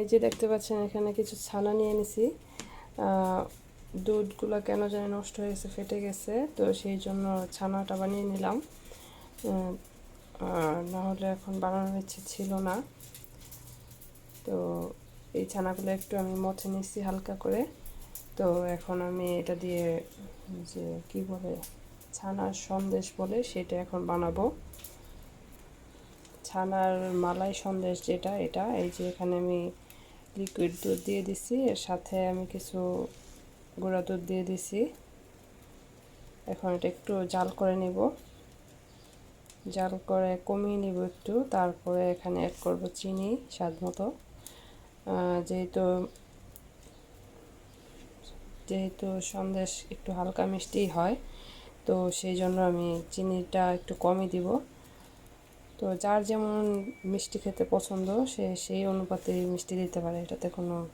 এই যে দেখতে পাচ্ছেন, এখানে কিছু ছানা নিয়ে নিছি দুধগুলো কেন জানি নষ্ট হয়ে গেছে, ফেটে গেছে, তো সেই জন্য ছানাটা বানিয়ে নিলাম। না হলে এখন বানানোর ইচ্ছে ছিল না। তো এই ছানাগুলো একটু আমি মথে নিচ্ছি হালকা করে। তো এখন আমি এটা দিয়ে যে কি বলে, ছানার সন্দেশ বলে সেটা এখন বানাবো। ছানার মালাই সন্দেশ যেটা, এটা, এই যে এখানে আমি লিকুইড দুধ দিয়ে দিছি, এর সাথে আমি কিছু গুঁড়া দুধ দিয়ে দিছি। এখন এটা একটু জাল করে নিব। জাল করে কমিয়ে নিব একটু, তারপরে এখানে অ্যাড করব চিনি, স্বাদ মতো। যেহেতু যেহেতু সন্দেশ একটু হালকা মিষ্টি হয়, তো সেই জন্য আমি চিনিটা একটু কমই দিব। তো যার যেমন মিষ্টি খেতে পছন্দ, সে সেই অনুপাতে মিষ্টি দিতে পারে। এটাতে কোনো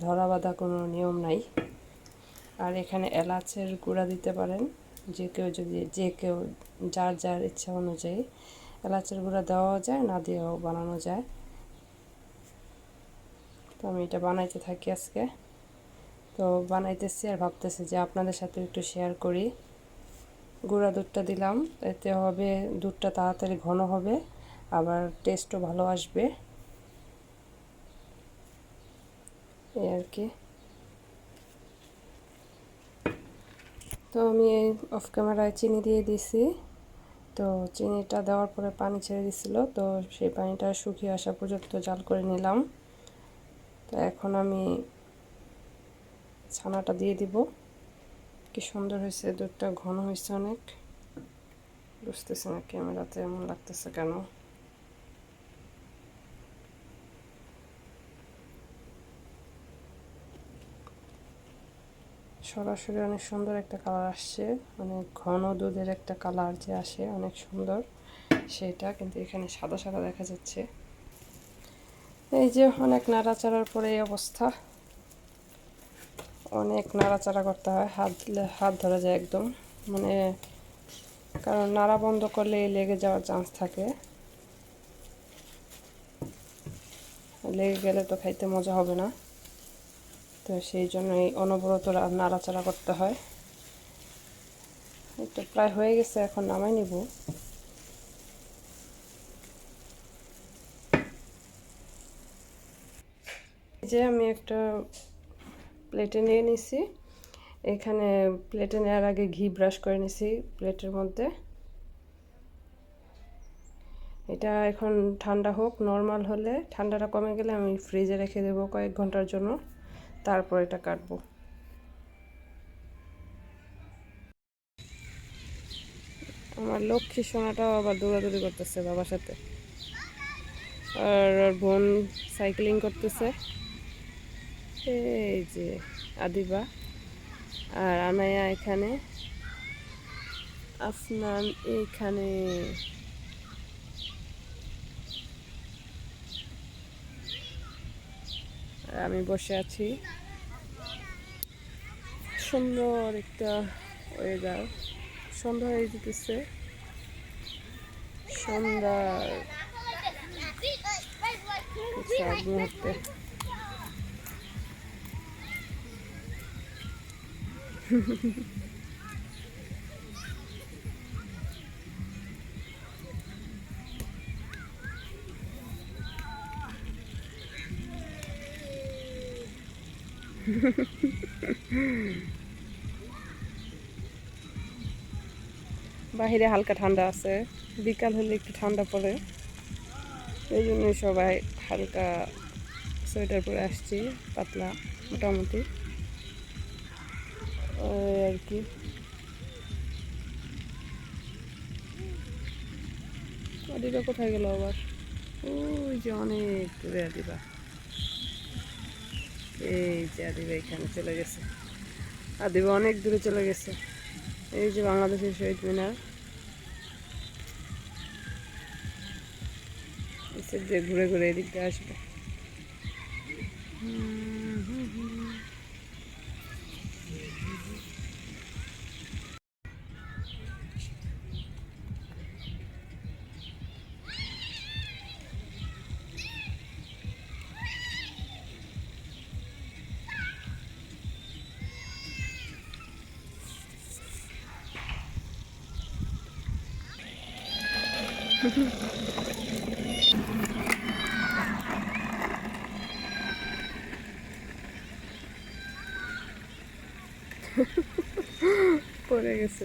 ধরা বাঁধা কোনো নিয়ম নাই। আর এখানে এলাচের গুঁড়া দিতে পারেন। যে কেউ যদি, যে কেউ, যার যার ইচ্ছা অনুযায়ী এলাচের গুঁড়া দেওয়াও যায়, না দিয়েও বানানো যায়। তো আমি এটা বানাইতে থাকি আজকে। তো বানাইতেছি আর ভাবতেছি যে আপনাদের সাথে একটু শেয়ার করি। গুঁড়া দুধটা দিলাম। এতে হবে, দুধটা তাড়াতাড়ি ঘন হবে, আবার টেস্টও ভালো আসবে। এই আর কি। তো আমি অফ ক্যামেরায় চিনি দিয়ে দিছি। তো চিনিটা দেওয়ার পরে পানি ছেড়ে দিছিল, তো সেই পানিটা শুকিয়ে আসা পর্যন্ত জাল করে নিলাম। তো এখন আমি ছানাটা দিয়ে দিব। কি সুন্দর হয়েছে, দুধটা ঘন হয়েছে অনেক। বুঝতেছে না ক্যামেরাতে এমন লাগতেছে কেন। সরাসরি অনেক সুন্দর একটা কালার আসছে অনেক ঘন দুধের একটা কালার যে আসে, অনেক সুন্দর সেটা, কিন্তু এখানে সাদা সাদা দেখা যাচ্ছে। এই যে অনেক নাড়াচাড়ার পরে এই অবস্থা। অনেক নাড়াচাড়া করতে হয়, হাত হাত ধরা যায় একদম। মানে কারণ নাড়া বন্ধ করলে লেগে যাওয়ার চান্স থাকে। লেগে গেলে তো খাইতে মজা হবে না। তো সেই জন্য এই অনবরত নাড়াচাড়া করতে হয়। তো প্রায় হয়ে গেছে, এখন নামাই নিব। যে আমি একটা প্লেটে নিয়ে নিছি। এখানে প্লেটে নেওয়ার আগে ঘি ব্রাশ করে নিছি প্লেটের মধ্যে। এটা এখন ঠান্ডা হোক নর্মাল হলে। ঠান্ডাটা কমে গেলে আমি ফ্রিজে রেখে দেবো কয়েক ঘণ্টার জন্য। তারপর এটা কাটবো। আমার লক্ষ্মী সোনাটাও আবার দৌড়াদৌড়ি করতেছে বাবার সাথে। আর বোন সাইক্লিং করতেছে। এই যে আদিবা আর আনায়া এখানে আফনান এইখানে আর আমি বসে আছি সুন্দর একটা ওয়েদার সন্ধ্যা হয়ে যেতেছে সন্ধ্যার সাত মুহূর্তে বাহিরে হালকা ঠান্ডা আছে। বিকাল হলে একটু ঠান্ডা পড়ে। এই জন্য সবাই হালকা সোয়েটার পরে আসছি, পাতলা, মোটামুটি। ওই আর কি। আদিবা কোথায় গেল আবার? ওই যে অনেক দূরে আদিবা। এই যে আদিবা এখানে চলে গেছে। আদিবা অনেক দূরে চলে গেছে। এই যে বাংলাদেশের শহীদ মিনার। যে ঘুরে ঘুরে এদিক আসবে। পড়ে গেছে।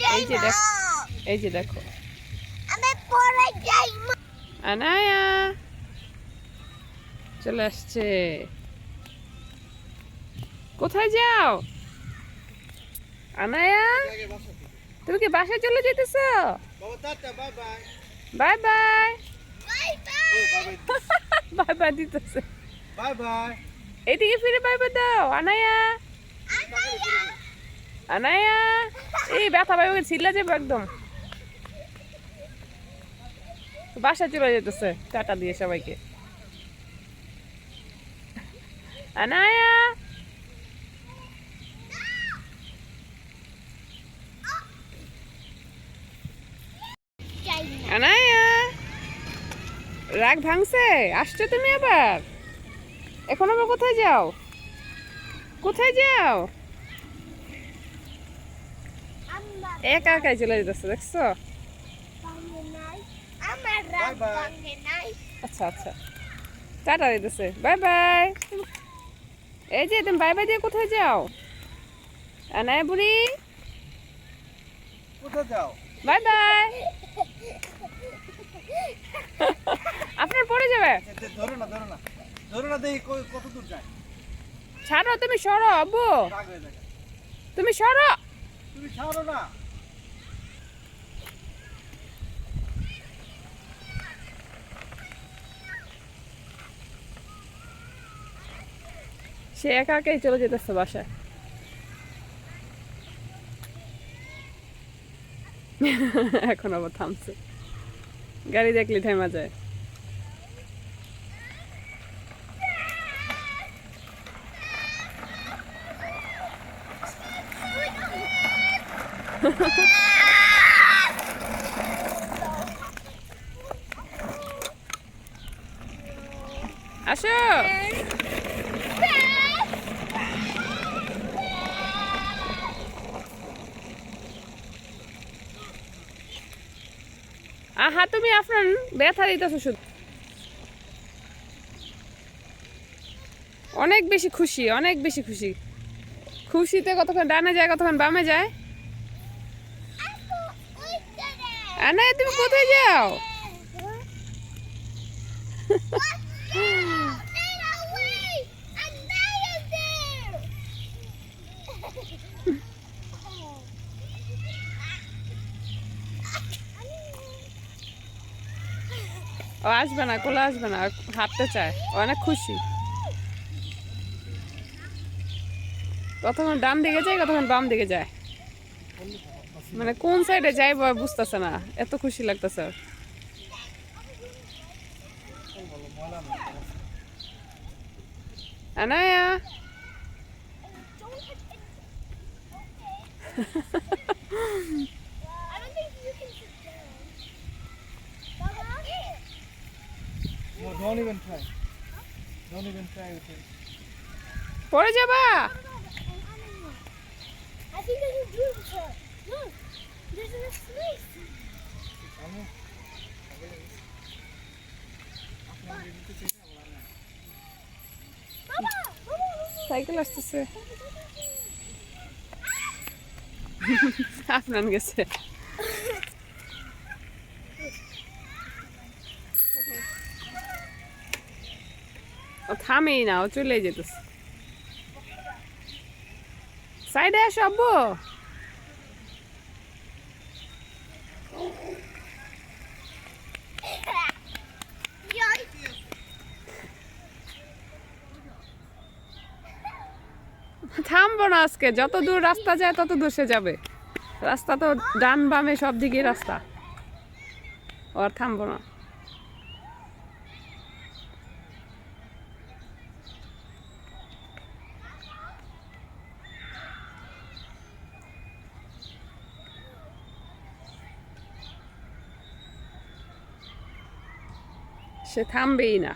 যাই এই যে। দেখো এই যে দেখো। আনায়া চলে আসছে। কোথায় যাও? আনায়া তুমি কি বাসায় চলে যেতেছো? Bye bye. Bye bye. Bye O by. Bye bye দিতেছে। Bye bye. এইদিকে ফিরে বাই দাও আনায়া। আনায়া, এই ব্যথা পাই ওকে ছিলা যাবে একদম। বাসায় চলে যেতেছে টাটা দিয়ে সবাইকে। আনায়া। রাগ ভাঙছে? আসছো তুমি আবার? এখন আবার কোথায় যাও? কোথায় যাও? একা একাই চলে যেতেছে দেখছ। আচ্ছা আচ্ছা। টাটা দিতেছে। Bye bye. এই যে তুমি বাই বাই দিয়ে কোথায় যাও? আনায় বুড়ি কোথায় যাও? Bye bye. আপনার পড়ে যাবে? ধরো না ধরো না। ধরো না দেখি কত দূর যায়। ছাড়ো তুমি সরো আব্বু। তুমি সরো। তুমি ছাড়ো না। সে একা একাই চলে যেতেছে বাসায়। এখন আবার থামছে। গাড়ি দেখলে থেমা যায়। আসো। আহা তুমি আপনার ব্যথা দিতেছো শুধু। অনেক বেশি খুশি অনেক বেশি খুশি। খুশিতে কতক্ষণ ডানে যায় কতক্ষণ বামে যায়। আনা তুমি কোথায় যাও? ও আসবে না, কোলে আসবে না হাঁটতে চায় অনেক খুশি। কতক্ষণ ডান দিকে যায়, কতক্ষণ বাম দিকে যায়? মানে কোন সাইডে যাই বুঝতেছে না, এত খুশি লাগতেছে। Anaya. I Don't even try. Don't even try with it. পড়ে যাবা I think I can do it. Look, there's a snake. Cycle আসতেছে আপনার গেছে থামেই না, ও চলে যেতেছে। সাইডে আসো আব্বু। থামবো না আজকে, যত দূর রাস্তা যায় তত দূর সে যাবে। রাস্তা তো ডান বামে সব দিকে রাস্তা। আর থামবো না। সে থামবেই না